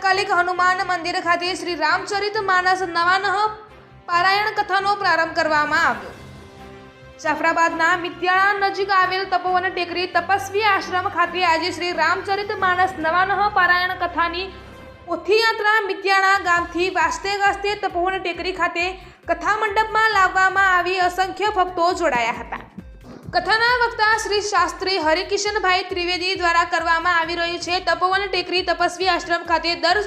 હનુમાન મંદિર ખાતે શ્રી રામચરિત માનસ નવાનહ પારાયણ કથાનો પ્રારંભ કરવામાં આવ્યો. જાફરાબાદના મિત્યાળા નજીક આવેલ તપોવન ટેકરી તપસ્વી આશ્રમ ખાતે આજે શ્રી રામચરિત માનસ નવાનહ પારાયણ કથાની પોથીયાત્રા મિત્યાળા ગામથી વાસ્તે ગાસ્તે તપોવન ટેકરી ખાતે કથા મંડપમાં લાવવામાં આવી અસંખ્ય ભક્તો જોડાયા હતા. કથાના વક્તા શ્રી શાસ્ત્રી હરિકિશનભાઈ ત્રિવેદી દ્વારા કરવામાં આવી રહ્યું છે. તપોવન ટેકરી તપસ્વી આશ્રમ ખાતે દર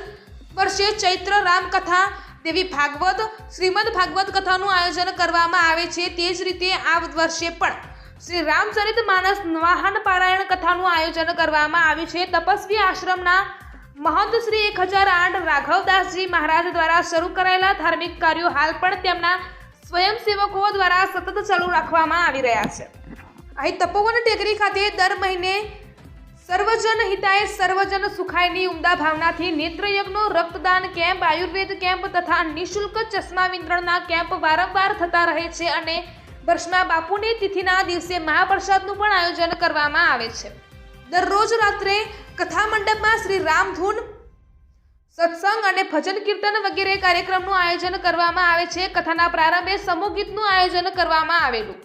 વર્ષે ચૈત્ર રામકથા દેવી ભાગવત, શ્રીમદ ભાગવત કથાનું આયોજન કરવામાં આવે છે. તે જ રીતે આ વર્ષે પણ શ્રી રામચરિત માનસ વાહન પારાયણ કથાનું આયોજન કરવામાં આવ્યું છે. તપસ્વી આશ્રમના મહંત શ્રી એક હજાર આઠ રાઘવદાસજી મહારાજ દ્વારા શરૂ કરાયેલા ધાર્મિક કાર્યો હાલ પણ તેમના સ્વયંસેવકો દ્વારા સતત ચાલુ રાખવામાં આવી રહ્યા છે. અહીં તપોવન ટેકરી ખાતે દર મહિને સર્વજન હિતાય સર્વજન સુખાયની ઉમદા ભાવનાથી નેત્રયજ્ઞો રક્તદાન કેમ્પ, આયુર્વેદ કેમ્પ તથા નિઃશુલ્ક ચશ્મા વિતરણના કેમ્પ વારંવાર થતા રહે છે અને વર્ષમાં બાપુની તિથિના દિવસે મહાપ્રસાદનું પણ આયોજન કરવામાં આવે છે. દરરોજ રાત્રે કથા મંડપમાં શ્રી રામધૂન સત્સંગ અને ભજન કીર્તન વગેરે કાર્યક્રમનું આયોજન કરવામાં આવે છે. કથાના પ્રારંભે સમૂહ ગીતનું આયોજન કરવામાં આવેલું.